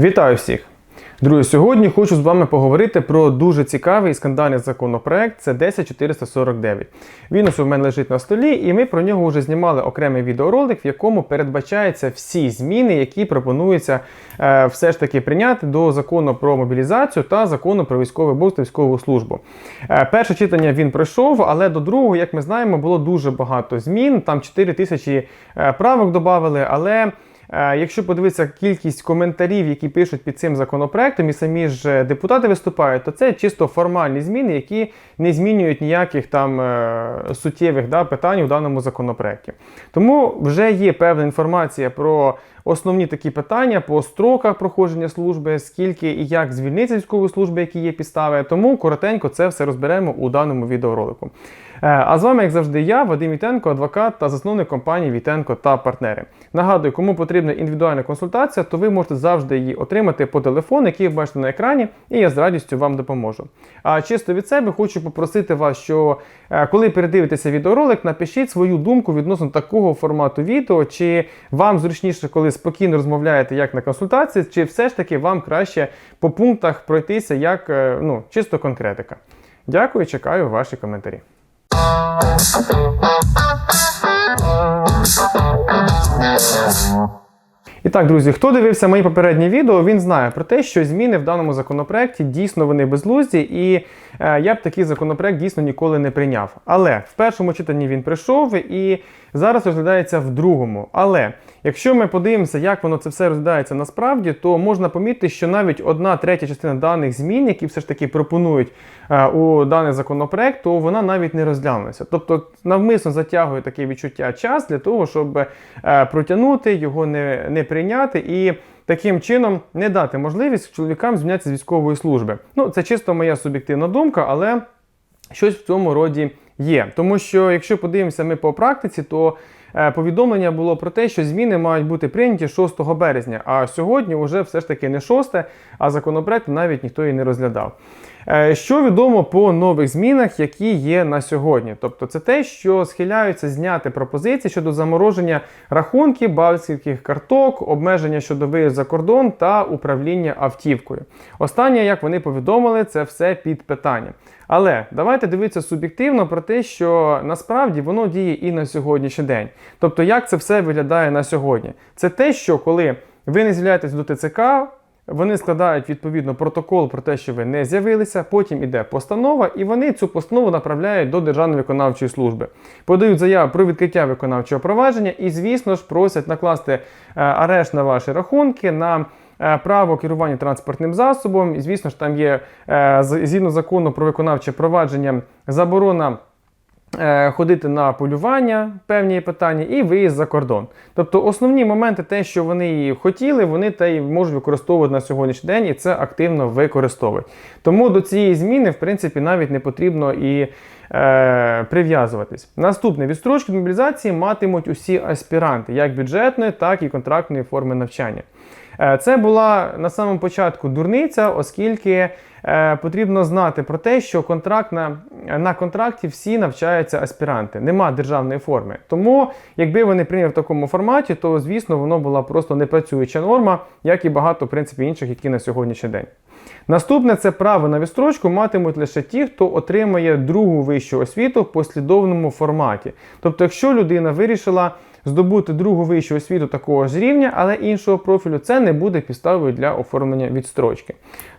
Вітаю всіх! Друзі, сьогодні хочу з вами поговорити про дуже цікавий і скандальний законопроект. Це 10449. Він ось у мене лежить на столі, і ми про нього вже знімали окремий відеоролик, в якому передбачаються всі зміни, які пропонуються е, все ж таки прийняти до закону про мобілізацію та закону про військовий обов'язок та військову службу. Е, перше читання він пройшов, але до другого, як ми знаємо, було дуже багато змін. Там 4 тисячі е, правок додали, але. Е, Якщо подивитися кількість коментарів, які пишуть під цим законопроектом, і самі ж депутати виступають, то це чисто формальні зміни, які не змінюють ніяких там е, суттєвих да, питань у даному законопроекті. Тому вже є певна інформація про основні такі питання по строках проходження служби, скільки і як звільнитися з військової служби, які є підстави. Тому коротенько це все розберемо у даному відеоролику. Е, А з вами, як завжди, я, Вадим Вітенко, адвокат та засновник компанії Вітенко та партнери. Нагадую, кому потрібна індивідуальна консультація, то ви можете завжди її отримати по телефону, який ви бачите на екрані, і я з радістю вам допоможу. А чисто від себе хочу попросити вас, що е, коли передивитеся відеоролик, напишіть свою думку відносно такого формату відео, чи вам зручніше, коли спокійно розмовляєте як на консультації, чи все ж таки вам краще по пунктах пройтися як е, ну, чисто конкретика. Дякую, чекаю ваші коментарі. І так, друзі, хто дивився мої попередні відео, він знає про те, що зміни в даному законопроекті дійсно вони безлузді, і е, я б такий законопроект дійсно ніколи не прийняв. Але в першому читанні він прийшов і зараз розглядається в другому. Але якщо ми подивимося, як воно це все розглядається насправді, то можна помітити, що навіть одна третя частина даних змін, які все ж таки пропонують е, у даний законопроект, то вона навіть не розглянулася. Тобто навмисно затягує таке відчуття час для того, щоб е, протягнути його не, не прийняти і. Таким чином не дати можливість чоловікам звільнятися з військової служби. Ну, це чисто моя суб'єктивна думка, але щось в цьому роді є. Тому що, якщо подивимося ми по практиці, то е, повідомлення було про те, що зміни мають бути прийняті 6 березня. А сьогодні вже все ж таки не 6, а законопроект навіть ніхто і не розглядав. Е, Що відомо по нових змінах, які є на сьогодні? Тобто, це те, що схиляються зняти пропозиції щодо замороження рахунків, банківських карток, обмеження щодо виїзду за кордон та управління автівкою. Останнє, як вони повідомили, це все під питання. Але давайте дивитися суб'єктивно про те, що насправді воно діє і на сьогоднішній день. Тобто, як це все виглядає на сьогодні? Це те, що коли ви не з'являєтесь до ТЦК. Вони складають відповідно протокол про те, що ви не з'явилися. Потім іде постанова, і вони цю постанову направляють до Державної виконавчої служби. Подають заяву про відкриття виконавчого провадження і, звісно ж, просять накласти е, арешт на ваші рахунки. на е, Право керування транспортним засобом, і звісно ж, там є е, згідно закону про виконавче провадження заборона ходити на полювання, певні питання, і виїзд за кордон. Тобто основні моменти, те, що вони хотіли, вони те й можуть використовувати на сьогоднішній день, і це активно використовують. Тому до цієї зміни, в принципі, навіть не потрібно і е, прив'язуватись. Наступне відстрочки до мобілізації матимуть усі аспіранти, як бюджетної, так і контрактної форми навчання. Е, Це була на самому початку дурниця, оскільки е, потрібно знати про те, що контрактна, на контракті всі навчаються аспіранти, нема державної форми. Тому, якби вони прийняли в такому форматі, то звісно воно була просто непрацююча норма, як і багато в принципі інших, які на сьогоднішній день. Наступне це право на відстрочку матимуть лише ті, хто отримає другу вищу освіту в послідовному форматі. Тобто, якщо людина вирішила здобути другу вищу освіту такого ж рівня, але іншого профілю, це не буде підставою для оформлення відстрочки.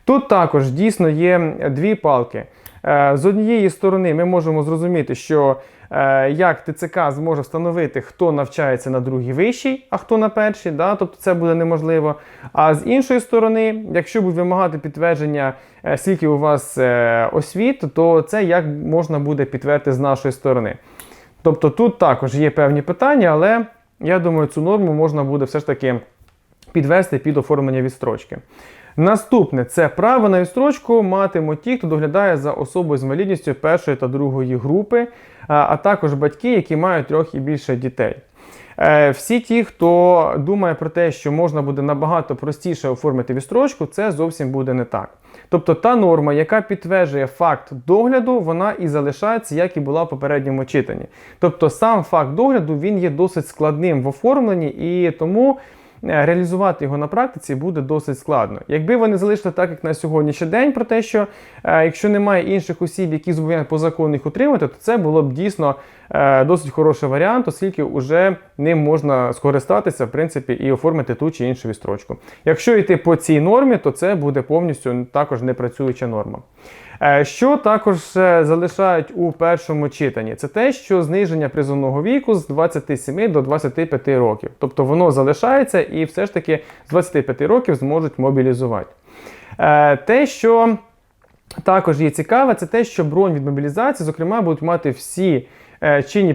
Тут також дійсно є дві палки. Е, З однієї сторони, ми можемо зрозуміти, що е, як ТЦК зможе встановити, хто навчається на другій вищій, а хто на першій, да? тобто це буде неможливо. А з іншої сторони, якщо будуть вимагати підтвердження, е, скільки у вас освіт, то це як можна буде підтвердити з нашої сторони. Тобто тут також є певні питання, але я думаю, цю норму можна буде все ж таки підвести під оформлення відстрочки. Наступне це право на відстрочку матимуть ті, хто доглядає за особою з інвалідністю першої та другої групи, а також батьки, які мають трьох і більше дітей. Е, Всі ті, хто думає про те, що можна буде набагато простіше оформити відстрочку, це зовсім буде не так. Тобто та норма, яка підтверджує факт догляду, вона і залишається, як і була в попередньому читанні. Тобто сам факт догляду він є досить складним в оформленні, і тому реалізувати його на практиці буде досить складно. Якби вони залишили так, як на сьогоднішній день, про те, що е, якщо немає інших осіб, які зобов'язані по закону їх утримати, то це було б дійсно е, досить хороший варіант, оскільки вже ним можна скористатися, в принципі, і оформити ту чи іншу відстрочку. Якщо йти по цій нормі, то це буде повністю також непрацююча норма. Е, Що також е, залишають у першому читанні, це те, що зниження призовного віку з 27 до 25 років. Тобто воно залишається і все ж таки з 25 років зможуть мобілізувати. Е, Те, що також є цікаве, це те, що бронь від мобілізації, зокрема, будуть мати всі чинні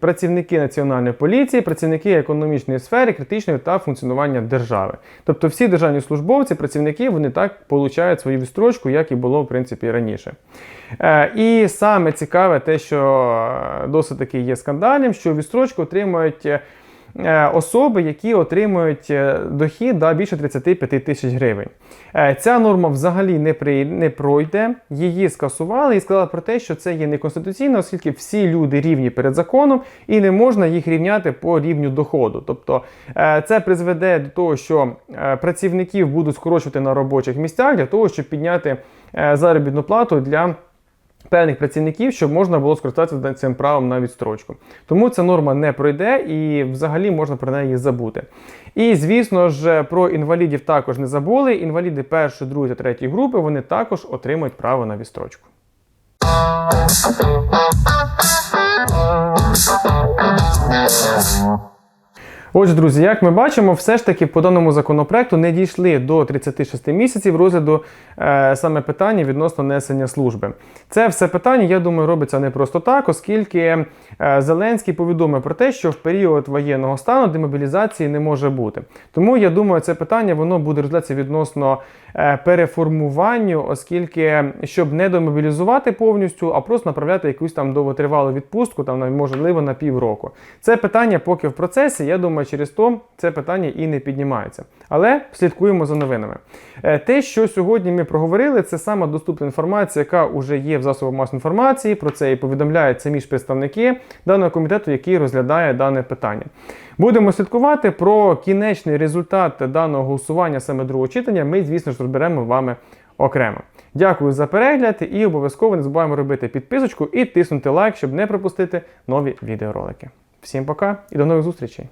працівники національної поліції, працівники економічної сфери, критичної та функціонування держави. Тобто всі державні службовці, працівники, вони так получають свою відстрочку, як і було в принципі раніше. Е, І саме цікаве, те, що е, досить таки є скандальним, що відстрочку отримують. Е, Особи, які отримують е, дохід да, більше 35 тисяч гривень. Е, Ця норма взагалі не, при, не пройде. Її скасували і сказали про те, що це є неконституційно, оскільки всі люди рівні перед законом і не можна їх рівняти по рівню доходу. Тобто це призведе до того, що працівників будуть скорочувати на робочих місцях для того, щоб підняти заробітну плату для певних працівників, щоб можна було скористатися цим правом на відстрочку. Тому ця норма не пройде і взагалі можна про неї забути. І звісно ж, про інвалідів також не забули. Інваліди першої, другої та третьої групи вони також отримують право на відстрочку. Отже, друзі, як ми бачимо, все ж таки по даному законопроекту не дійшли до 36 місяців розгляду е, саме питання відносно несення служби. Це все питання, я думаю, робиться не просто так, оскільки е, Зеленський повідомив про те, що в період воєнного стану демобілізації не може бути. Тому я думаю, це питання воно буде розглядатися відносно е, переформуванню, оскільки щоб не демобілізувати повністю, а просто направляти якусь там довготривалу відпустку, там можливо на півроку. Це питання поки в процесі. Я думаю, через то це питання і не піднімається. Але слідкуємо за новинами. Е, Те, що сьогодні ми проговорили, це саме доступна інформація, яка вже є в засобах масової інформації. Про це і повідомляють самі ж представники даного комітету, який розглядає дане питання. Будемо слідкувати про кінечний результат даного голосування саме другого читання. Ми, звісно ж, розберемо вами окремо. Дякую за перегляд і обов'язково не забуваємо робити підписочку і тиснути лайк, щоб не пропустити нові відеоролики. Всім пока і до нових зустрічей!